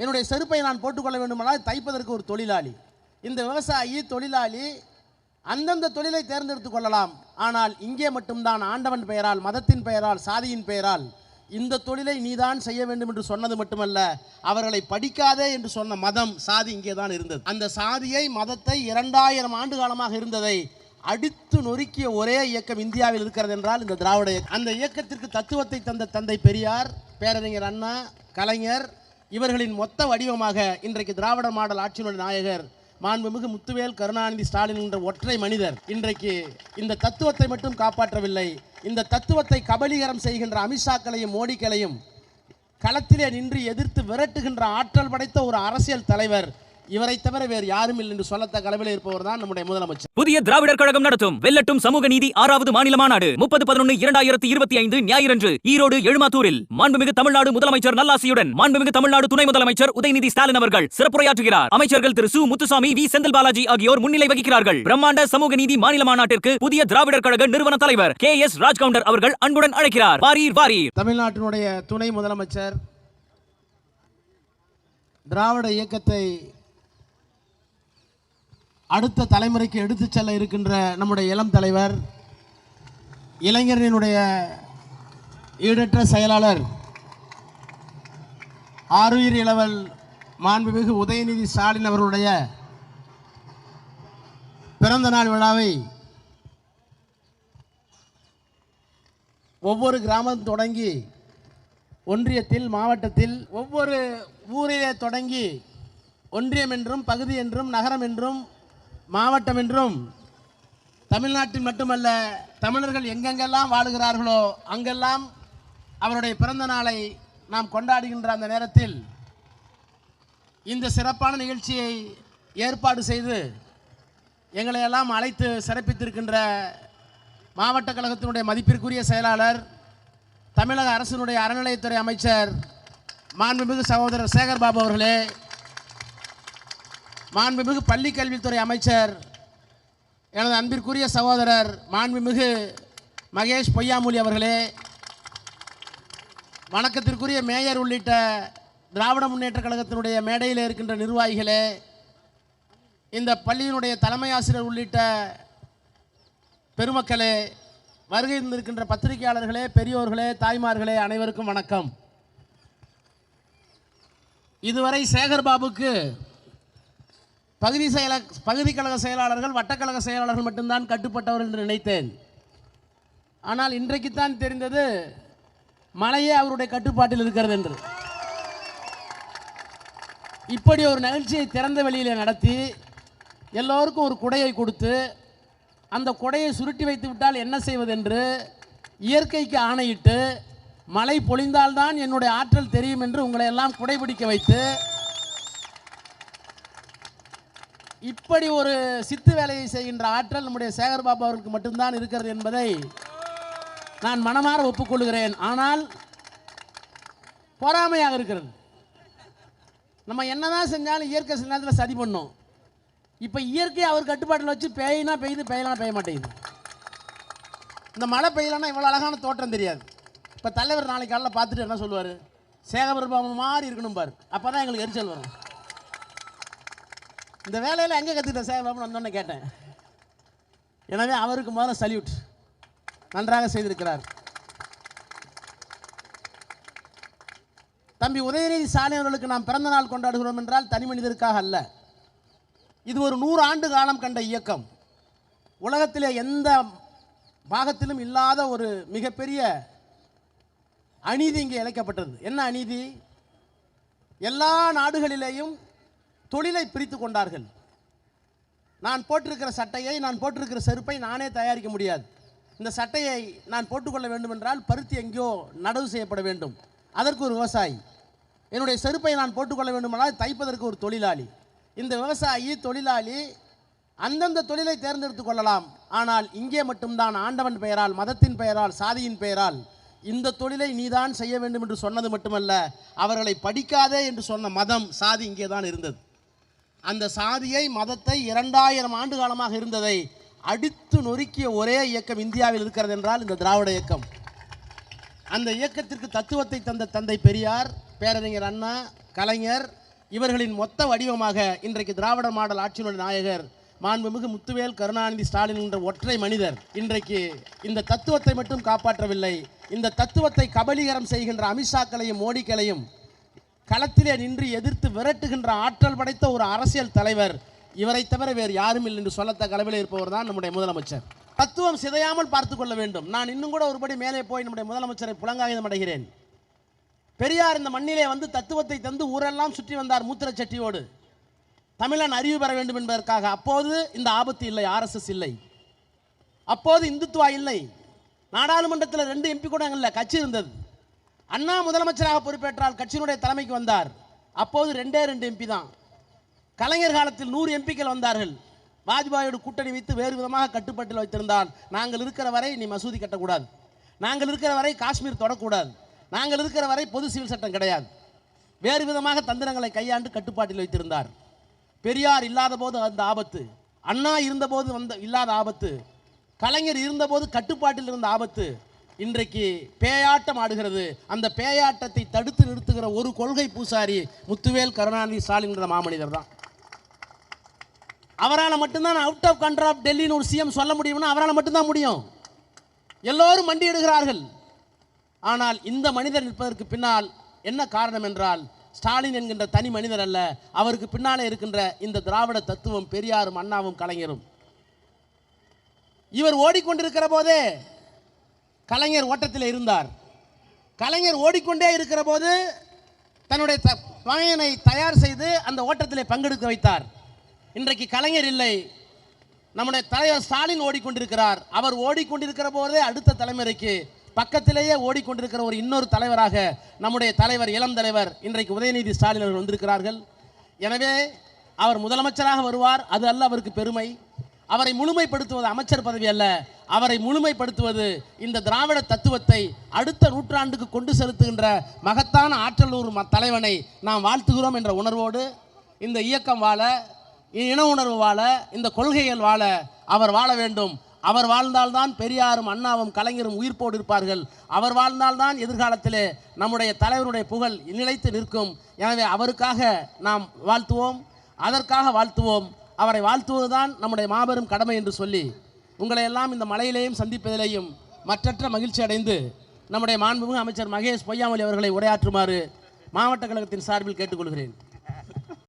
என்னுடைய செருப்பை நான் போட்டுக்கொள்ள வேண்டுமானால் தைப்பதற்கு ஒரு தொழிலாளி. இந்த விவசாயி தொழிலாளி அந்தந்த தொழிலை தேர்ந்தெடுத்துக் கொள்ளலாம். ஆனால் இங்கே மட்டும்தான் ஆண்டவன் பெயரால் மதத்தின் பெயரால் சாதியின் பெயரால் இந்த தொழிலை நீதான் செய்ய வேண்டும் என்று சொன்னது மட்டுமல்ல அவர்களை படிக்காதே என்று சொன்ன மதம் சாதி இங்கே தான் இருந்தது. அந்த சாதியை மதத்தை இரண்டாயிரம் ஆண்டு காலமாக இருந்ததை அடித்து நொறுக்கிய ஒரே இயக்கம் இந்தியாவில் இருக்கிறது என்றால் இந்த திராவிட அந்த இயக்கத்திற்கு தத்துவத்தை தந்த தந்தை பெரியார் பேரறிஞர் அண்ணா கலைஞர் இவர்களின் மொத்த வடிவமாக இன்றைக்கு திராவிட மாடல் ஆட்சியினுடைய நாயகர் மாண்புமிகு முத்துவேல் கருணாநிதி ஸ்டாலின் என்ற ஒற்றை மனிதர் இன்றைக்கு இந்த தத்துவத்தை மட்டும் காப்பாற்றவில்லை இந்த தத்துவத்தை கபலீகரம் செய்கின்ற அமித்ஷாக்களையும் மோடிக்களையும் களத்திலே நின்று எதிர்த்து விரட்டுகின்ற ஆற்றல் படைத்த ஒரு அரசியல் தலைவர் இவரை தவிர வேறு யாரும் இல்லை என்று சொல்லத்தக்க அளவில் இருப்பவர் தான் நம்முடைய முதலமைச்சர். புதிய திராவிடர் கழகம் நடத்தும் வெல்லட்டும் சமூக நீதி ஆறாவது மாநில மாநாடு முப்பது பதினொன்று இரண்டாயிரத்தி இருபத்தி ஐந்து ஞாயிறன்று ஈரோடு எழுமாத்தூரில். மாண்புமிகு தமிழ்நாடு முதலமைச்சர் நல்லாசியுடன் மாண்புமிகு தமிழ்நாடு துணை முதலமைச்சர் உதயநிதி ஸ்டாலின் அவர்கள் சிறப்புரையாற்றுகிறார். அமைச்சர்கள் திரு சு. முத்துசாமி வி. செந்தில் பாலாஜி ஆகியோர் முன்னிலை வகிக்கிறார்கள். பிரம்மாண்ட சமூக நீதி மாநில மாநாட்டிற்கு புதிய திராவிடர் கழக நிறுவன தலைவர் கே. எஸ். ராஜ்கவுண்டர் அவர்கள் அன்புடன் அழைக்கிறார். வாரீர் வாரீர். தமிழ்நாட்டினுடைய துணை முதலமைச்சர் திராவிட இயக்கத்தை அடுத்த தலைமுறைக்கு எடுத்துச் செல்ல இருக்கின்ற நம்முடைய இளம் தலைவர் இளைஞரினுடைய ஈடற்ற செயலாளர் ஆருயிர் இளவல் மாண்புமிகு உதயநிதி ஸ்டாலின் அவர்களுடைய பிறந்த நாள் விழாவை ஒவ்வொரு கிராமம் தொடங்கி ஒன்றியத்தில் மாவட்டத்தில் ஒவ்வொரு ஊரிலே தொடங்கி ஒன்றியம் என்றும் பகுதி என்றும் நகரம் என்றும் மாவட்டம் என்றும் தமிழ்நாட்டில் மட்டுமல்ல தமிழர்கள் எங்கெங்கெல்லாம் வாழுகிறார்களோ அங்கெல்லாம் அவருடைய பிறந்த நாளை நாம் கொண்டாடுகின்ற அந்த நேரத்தில் இந்த சிறப்பான நிகழ்ச்சியை ஏற்பாடு செய்து எங்களை எல்லாம் அழைத்து சிறப்பித்திருக்கின்ற மாவட்ட கழகத்தினுடைய மதிப்பிற்குரிய செயலாளர் தமிழக அரசினுடைய அறநிலையத்துறை அமைச்சர் மாண்புமிகு சகோதரர் சேகர் பாபு அவர்களே மாண்புமிகு பள்ளி கல்வித்துறை அமைச்சர் எனது அன்பிற்குரிய சகோதரர் மாண்புமிகு மகேஷ் பொய்யாமொழி அவர்களே வணக்கத்திற்குரிய மேயர் உள்ளிட்ட திராவிட முன்னேற்ற கழகத்தினுடைய மேடையில் இருக்கின்ற நிர்வாகிகளே இந்த பள்ளியினுடைய தலைமை ஆசிரியர் உள்ளிட்ட பெருமக்களே வருகை இருந்திருக்கின்ற பத்திரிகையாளர்களே பெரியோர்களே தாய்மார்களே அனைவருக்கும் வணக்கம். இதுவரை சேகர் பாபுக்கு பகுதி செயல பகுதி கழக செயலாளர்கள் வட்டக்கழக செயலாளர்கள் மட்டும்தான் கட்டுப்பட்டவர் என்று நினைத்தேன். ஆனால் இன்றைக்குத்தான் தெரிந்தது மலையே அவருடைய கட்டுப்பாட்டில் இருக்கிறது என்று. இப்படி ஒரு நிகழ்ச்சியை திறந்த வெளியிலே நடத்தி எல்லோருக்கும் ஒரு குடையை கொடுத்து அந்த குடையை சுருட்டி வைத்து விட்டால் என்ன செய்வதென்று இயற்கைக்கு ஆணையிட்டு மழை பொழிந்தால்தான் என்னுடைய ஆற்றல் தெரியும் என்று உங்களை எல்லாம் குடைபிடிக்க வைத்து இப்படி ஒரு சித்து வேலையை செய்கின்ற ஆற்றல் நம்முடைய சேகர் பாபு அவருக்கு மட்டும்தான் இருக்கிறது என்பதை நான் மனமாற ஒப்புக்கொள்கிறேன். ஆனால் பொறாமையாக இருக்கிறது. நம்ம என்னதான் செஞ்சாலும் இயற்கை சில நேரத்தில் சதி பண்ணும். இப்போ இயற்கை அவர் கட்டுப்பாட்டில் வச்சு பெய்யினா பெய்யுது பெய்யலாம் பெய்ய மாட்டேங்குது. இந்த மழை பெய்யலன்னா இவ்வளோ அழகான தோற்றம் தெரியாது. இப்போ தலைவர் நாளைக்கு காலையில் பார்த்துட்டு என்ன சொல்லுவார்? சேகபுரபாம மாதிரி இருக்கணும் பாரு. அப்போ தான் எங்களுக்கு எரிச்சல் வரும். இந்த வேலையில் எங்கே கற்றுக்கிட்ட சேகபாபு வந்தோன்னே கேட்டேன். எனவே அவருக்கு முதல்ல சல்யூட் நன்றாக செய்திருக்கிறார். தம்பி உதயநிதி ஸ்டாலின் அவர்களுக்கு நாம் பிறந்த நாள் கொண்டாடுகிறோம் என்றால் தனி மனிதருக்காக அல்ல. இது ஒரு நூறு ஆண்டு காலம் கண்ட இயக்கம். உலகத்திலே எந்த பாகத்திலும் இல்லாத ஒரு மிகப்பெரிய அநீதி இங்கே இழைக்கப்பட்டது. என்ன அநீதி? எல்லா நாடுகளிலேயும் தொழிலை பிரித்து கொண்டார்கள். நான் போட்டிருக்கிற சட்டையை நான் போட்டிருக்கிற செருப்பை நானே தயாரிக்க முடியாது. இந்த சட்டையை நான் போட்டுக்கொள்ள வேண்டும் என்றால் பருத்தி எங்கேயோ நடவு செய்யப்பட வேண்டும். அதற்கு ஒரு விவசாயி. என்னுடைய செருப்பை நான் போட்டுக்கொள்ள வேண்டுமானால் தைப்பதற்கு ஒரு தொழிலாளி. இந்த விவசாயி தொழிலாளி அந்தந்த தொழிலை தேர்ந்தெடுத்து கொள்ளலாம். ஆனால் இங்கே மட்டும்தான் ஆண்டவன் பெயரால் மதத்தின் பெயரால் சாதியின் பெயரால் இந்த தொழிலை நீதான் செய்ய வேண்டும் என்று சொன்னது மட்டுமல்ல அவர்களை படிக்காதே என்று சொன்ன மதம் சாதி இங்கே தான் இருந்தது. அந்த சாதியை மதத்தை இரண்டாயிரம் ஆண்டு காலமாக இருந்ததை அடித்து நொறுக்கிய ஒரே இயக்கம் இந்தியாவில் இருக்கிறது என்றால் இந்த திராவிட இயக்கம். அந்த இயக்கத்திற்கு தத்துவத்தை தந்த தந்தை பெரியார் பேரறிஞர் அண்ணா கலைஞர் இவர்களின் மொத்த வடிவமாக இன்றைக்கு திராவிட மாடல் ஆட்சியினுடைய நாயகர் மாண்புமிகு முத்துவேல் கருணாநிதி ஸ்டாலின் என்ற ஒற்றை மனிதர் இன்றைக்கு இந்த தத்துவத்தை மட்டும் காப்பாற்றவில்லை. இந்த தத்துவத்தை கபலீகரம் செய்கின்ற அமித்ஷாக்களையும் மோடிக்களையும் களத்திலே நின்று எதிர்த்து விரட்டுகின்ற ஆற்றல் படைத்த ஒரு அரசியல் தலைவர் இவரை தவிர வேறு யாரும் இல்லை என்று சொல்லத்தக்க அளவில் இருப்பவர் தான் நம்முடைய முதலமைச்சர். தத்துவம் சிதையாமல் பார்த்து கொள்ள வேண்டும். நான் இன்னும் கூட ஒருபடி மேலே போய் நம்முடைய முதலமைச்சரை புலங்காயுதம் அடைகிறேன். பெரியார் இந்த மண்ணிலே வந்து தத்துவத்தை தந்து ஊரெல்லாம் சுற்றி வந்தார் மூத்திர சட்டியோடு தமிழன் அறிவு பெற வேண்டும் என்பதற்காக அப்போது இந்த ஆபத்து இல்லை ஆர்எஸ்எஸ் இல்லை. அப்போது இந்துத்துவா இல்லை. நாடாளுமன்றத்தில் ரெண்டு எம்பி கூட இல்லை கட்சி இருந்தது. அண்ணா முதலமைச்சராக பொறுப்பேற்றால் கட்சியினுடைய தலைமைக்கு வந்தார். அப்போது ரெண்டே ரெண்டு எம்பி தான். கலைஞர் காலத்தில் நூறு எம்பிக்கள் வந்தார்கள். வாஜ்பாயோடு கூட்டணி வைத்து வேறு விதமாக கட்டுப்பாட்டில் வைத்திருந்தால் நாங்கள் இருக்கிற வரை நீ மசூதி கட்டக்கூடாது. நாங்கள் இருக்கிற வரை காஷ்மீர் தொடக்கூடாது. நாங்கள் இருக்கிற வரை பொது சிவில் சட்டம் கிடையாது. வேறு விதமாக தந்திரங்களை கையாண்டு கட்டுப்பாட்டில் வைத்திருந்தார். பெரியார் இல்லாத போது அந்த ஆபத்து அண்ணா இருந்தபோது வந்த இல்லாத ஆபத்து கலைஞர் இருந்தபோது கட்டுப்பாட்டில் இருந்த ஆபத்து இன்றைக்கு பேயாட்டம் ஆடுகிறது. அந்த பேயாட்டத்தை தடுத்து நிறுத்துகிற ஒரு கொள்கை பூசாரி முத்துவேல் கருணாநிதி ஸ்டாலின் என்ற மாமனிதர் தான். அவரால் மட்டும்தான் அவுட் ஆஃப் கண்ட்ரோல் ஆஃப் டெல்லின்னு ஒரு சிஎம் சொல்ல முடியும்னா அவரால் மட்டும்தான் முடியும். எல்லோரும் மண்டியிடுகிறார்கள். ஆனால் இந்த மனிதர் நிற்பதற்கு பின்னால் என்ன காரணம் என்றால் ஸ்டாலின் என்கின்ற தனி மனிதர் அல்ல அவருக்கு பின்னாலே இருக்கின்ற இந்த திராவிட தத்துவம் பெரியாரும் அண்ணாவும் கலைஞரும். இவர் ஓடிக்கொண்டிருக்கிற போதே கலைஞர் ஓட்டத்தில் இருந்தார். கலைஞர் ஓடிக்கொண்டே இருக்கிற போது தன்னுடைய த மகனை தயார் செய்து அந்த ஓட்டத்தில் பங்கெடுக்க வைத்தார். இன்றைக்கு கலைஞர் இல்லை. நம்முடைய தலைவர் ஸ்டாலின் ஓடிக்கொண்டிருக்கிறார். அவர் ஓடிக்கொண்டிருக்கிற போதே அடுத்த தலைமுறைக்கு பக்கத்திலேயே ஓடிக்கொண்டிருக்கிற ஒரு இன்னொரு தலைவராக நம்முடைய தலைவர் இளம் தலைவர் இன்றைக்கு உதயநிதி ஸ்டாலின் அவர்கள் வந்திருக்கிறார்கள். எனவே அவர் முதலமைச்சராக வருவார். அது அல்ல அவருக்கு பெருமை. அவரை முழுமைப்படுத்துவது அமைச்சர் பதவி அல்ல. அவரை முழுமைப்படுத்துவது இந்த திராவிட தத்துவத்தை அடுத்த நூற்றாண்டுக்கு கொண்டு செலுத்துகின்ற மகத்தான ஆற்றலூர் ம- தலைவனை நாம் வாழ்த்துகிறோம் என்ற உணர்வோடு இந்த இயக்கம் வாழ இன உணர்வு வாழ இந்த கொள்கைகள் வாழ அவர் வாழ வேண்டும். அவர் வாழ்ந்தால்தான் பெரியாரும் அண்ணாவும் கலைஞரும் உயிர்ப்போடு இருப்பார்கள். அவர் வாழ்ந்தால்தான் எதிர்காலத்திலே நம்முடைய தலைவருடைய புகழ் நிலைத்து நிற்கும். எனவே அவருக்காக நாம் வாழ்த்துவோம். அதற்காக வாழ்த்துவோம். அவரை வாழ்த்துவதுதான் நம்முடைய மாபெரும் கடமை என்று சொல்லி உங்களை எல்லாம் இந்த மலையிலேயும் சந்திப்பதிலேயும் மற்றற்ற மகிழ்ச்சி அடைந்து நம்முடைய மாண்புமிகு அமைச்சர் மகேஷ் பொய்யாமொழி அவர்களை உரையாற்றுமாறு மாவட்ட கழகத்தின் சார்பில் கேட்டுக்கொள்கிறேன்.